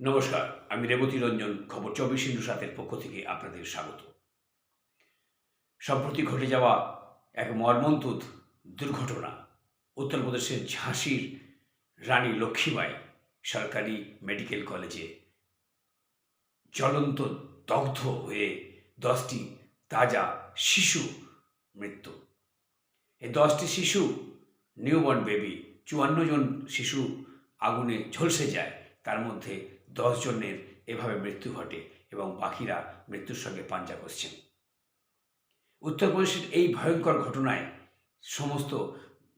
নমস্কার, আমি রেবতী রঞ্জন, খবর চব্বিশ ইন্টু সাতের পক্ষ থেকে আপনাদের স্বাগত। সম্প্রতি ঘটে যাওয়া এক মর্মন্তুদ দুর্ঘটনা, উত্তরপ্রদেশের ঝাঁসির রানী লক্ষ্মীবাই সরকারি মেডিকেল কলেজে জ্বলন্ত দগ্ধ হয়ে দশটি তাজা শিশু মৃত্যু। এই দশটি শিশু, নিউবর্ন বেবি, চুয়ান্ন জন শিশু আগুনে ঝলসে যায়, তার মধ্যে দশ জনের এভাবে মৃত্যু ঘটে এবং বাকিরা মৃত্যুর সঙ্গে পাঞ্জা করছেন উত্তরপ্রদেশের এই ভয়ঙ্কর ঘটনায় সমস্ত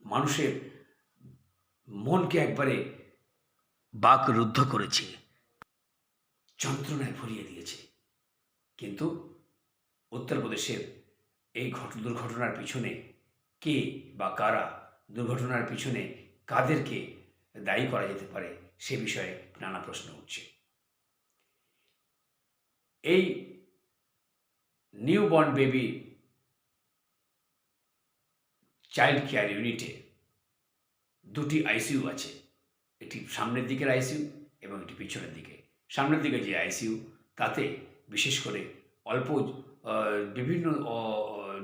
মানুষের মনকে একবারে বাক রুদ্ধ করেছে। যন্ত্রণায় ভরিয়ে দিয়েছে। কিন্তু উত্তরপ্রদেশের এই ঘট, দুর্ঘটনার পিছনে কে বা কারা, দুর্ঘটনার পিছনে কাদেরকে দায়ী করা যেতে পারে সে বিষয়ে নানা প্রশ্ন উঠছে। এই new born baby child care ইউনিটে দুটি আইসিইউ আছে। একটি সামনের দিকের আইসিইউ এবং একটি পিছনের দিকে। সামনের দিকে যে আইসিইউ তাতে বিশেষ করে অল্প বিভিন্ন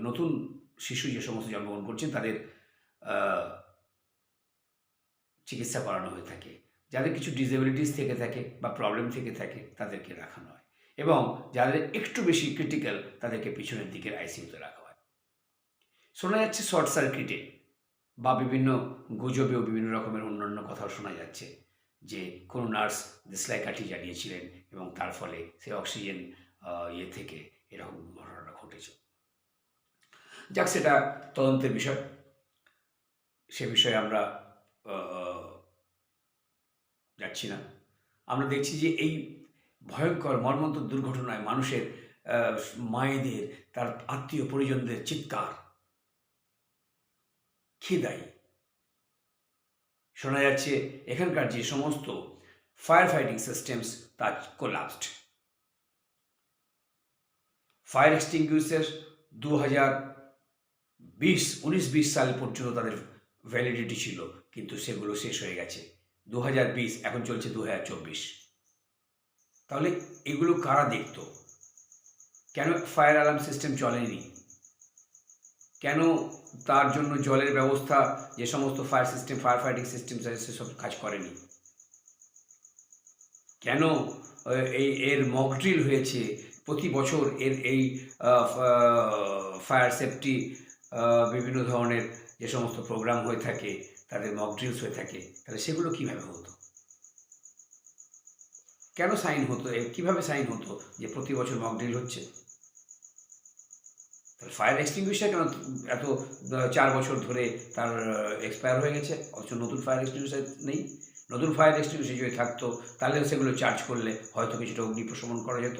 নতুন শিশু যে সমস্ত জন্মগ্রহণ করছেন, তাদের চিকিৎসা করানো হয়ে থাকে, যাদের কিছু ডিসেবিলিটিস থেকে থাকে বা প্রবলেম থেকে থাকে তাদেরকে রাখানো হয় এবং যাদের একটু বেশি ক্রিটিক্যাল তাদেরকে পিছনের দিকের আইসিইউতে রাখা হয়। শোনা যাচ্ছে শর্ট সার্কিটে বা বিভিন্ন গুজবেও বিভিন্ন রকমের অন্যান্য কথাও শোনা যাচ্ছে যে কোনো নার্স দেশলাই কাঠি জানিয়েছিলেন এবং তার ফলে সে অক্সিজেন ইয়ে থেকে এরকম ঘটনাটা ঘটেছে। যাক, সেটা তদন্তের বিষয়। সে বিষয়ে আমরা যাচ্ছি না। আমরা দেখছি যে এই ভয়ঙ্কর মর্মন্তুদ দুর্ঘটনায় মানুষের মায়েদের, তার আত্মীয় পরিজনদের চিৎকার। কে শোনা যাচ্ছে এখানকার যে সমস্ত ফায়ার ফাইটিং সিস্টেমস তা কোলাপসড ফায়ার এক্সটিংগুইশার দু হাজার বিশ, উনিশ, বিশ সাল পর্যন্ত তাদের ভ্যালিডিটি ছিল, কিন্তু সেগুলো শেষ হয়ে গেছে। দু হাজার বিশ, এখন চলছে দু হাজার চব্বিশ। তাহলে এগুলো কারা দেখতো? কেন ফায়ার অ্যালার্ম সিস্টেম চলেনি? কেন তার জন্য জলের ব্যবস্থা, যে সমস্ত fire system fire fighting system আছে, সেসব কাজ করেনি? কেন এই এর মক ড্রিল হয়েছে? প্রতি বছর এর এই ফায়ার সেফটি বিভিন্ন ধরনের যে সমস্ত প্রোগ্রাম হয়ে থাকে, তাদের মক ড্রিলস হয়ে থাকে, তাহলে সেগুলো কীভাবে হতো? কেন সাইন হতো? কীভাবে সাইন হতো যে প্রতি বছর মক ড্রিল হচ্ছে? তাহলে ফায়ার এক্সটিংগুইশার কেন এত, চার বছর ধরে তার এক্সপায়ার হয়ে গেছে? অথচ নতুন ফায়ার এক্সটিংগুইশার নেই। নতুন ফায়ার এক্সটিংগুইশার যদি থাকতো তাহলে সেগুলো চার্জ করলে হয়তো কিছুটা অগ্নি প্রশমন করা যেত।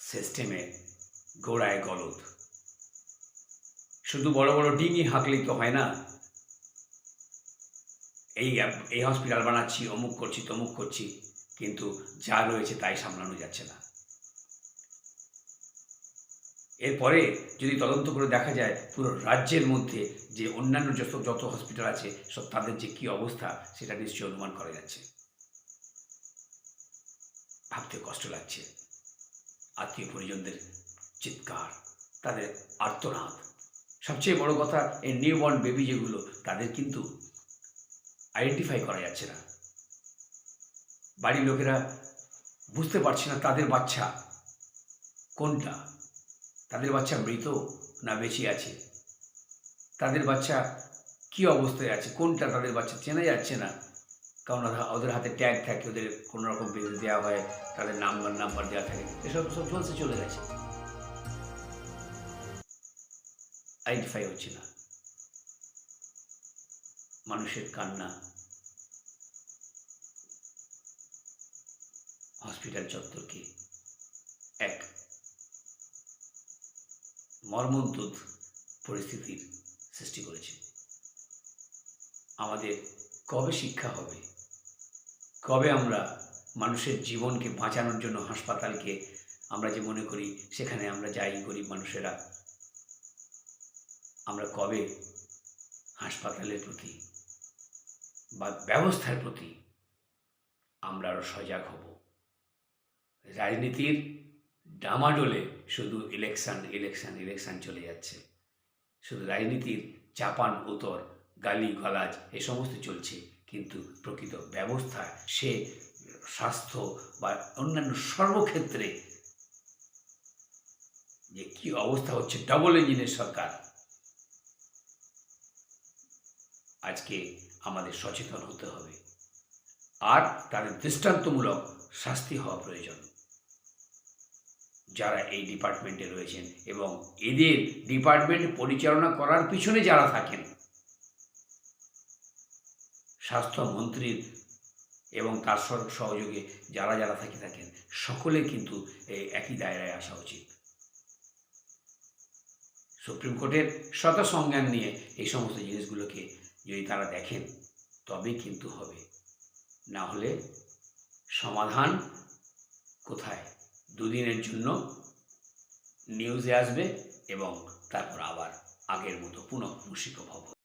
সিস্টেমে গোড়ায় গলদ। শুধু বড় বড় ডিঙি হাঁকলেই তো হয় না। এই এই হসপিটাল বানাচ্ছি, অমুক করছি, তমুক করছি, কিন্তু যা রয়েছে তাই সামলানো যাচ্ছে না। এরপরে যদি তদন্ত করে দেখা যায়, পুরো রাজ্যের মধ্যে যে অন্যান্য যত যত হসপিটাল আছে, সব তাদের যে কী অবস্থা, সেটা নিশ্চয়ই অনুমান করা যাচ্ছে। ভাবতে কষ্ট লাগছে। আত্মীয় পরিজনদের চিৎকার, তাদের আর্তনাদ। সবচেয়ে বড় কথা এই নিউবর্ন বেবি যেগুলো, তাদের কিন্তু আইডেন্টিফাই করা যাচ্ছে না। বাড়ির লোকেরা বুঝতে পারছে না তাদের বাচ্চা কোনটা। তাদের বাচ্চা মৃত না বেঁচে আছে? তাদের বাচ্চা কি অবস্থায় আছে? কোনটা তাদের বাচ্চা চেনা যাচ্ছে না? কারণ ওদের হাতে ট্যাগ থাকে, ওদের কোনো রকম বেঁধে দেওয়া হয়, তাদের নাম্বার নাম্বার দেওয়া থাকে, এসব সব চলছে চলে গেছে। আইডেন্টিফাই হচ্ছে না। মানুষের কান্না হসপিটাল চত্বরকে এক। মর্মন্তুদ পরিস্থিতির সৃষ্টি করেছে। আমাদের কবে শিক্ষা হবে? কবে আমরা মানুষের জীবনকে বাঁচানোর জন্য হাসপাতালকে আমরা যে মনে করি, সেখানে আমরা যাই গরিব মানুষেরা আমরা কবে হাসপাতালের প্রতি বা ব্যবস্থার প্রতি আমরা আরও সজাগ হব? রাজনীতির ডামাডোলে শুধু ইলেকশন ইলেকশন ইলেকশন চলে যাচ্ছে। শুধু রাজনীতির চাপান, উতর, গালি, গালাজ এ সমস্ত চলছে, কিন্তু প্রকৃত ব্যবস্থা, সে স্বাস্থ্য বা অন্যান্য সর্বক্ষেত্রে যে কি অবস্থা হচ্ছে ডবল ইঞ্জিনের সরকার আজকে আমাদের সচেতন হতে হবে। আর তাদের দৃষ্টান্তমূলক শাস্তি হওয়া প্রয়োজন। যারা এই ডিপার্টমেন্টে রয়েছেন এবং এদের ডিপার্টমেন্ট পরিচালনা করার পিছনে যারা থাকেন স্বাস্থ্যমন্ত্রীর এবং তার সহ- সহযোগে যারা যারা থাকে থাকেন, সকলে কিন্তু এই একই দায়রায় আসা উচিত। সুপ্রিম কোর্টের শত সংজ্ঞান নিয়ে এই সমস্ত জিনিসগুলোকে যদি তারা দেখেন, তবেই কিন্তু হবে। না হলে সমাধান কোথায়? দুদিনের জন্য নিউজে আসবে এবং তারপর আবার আগের মতো পুনঃ মুশিক ভব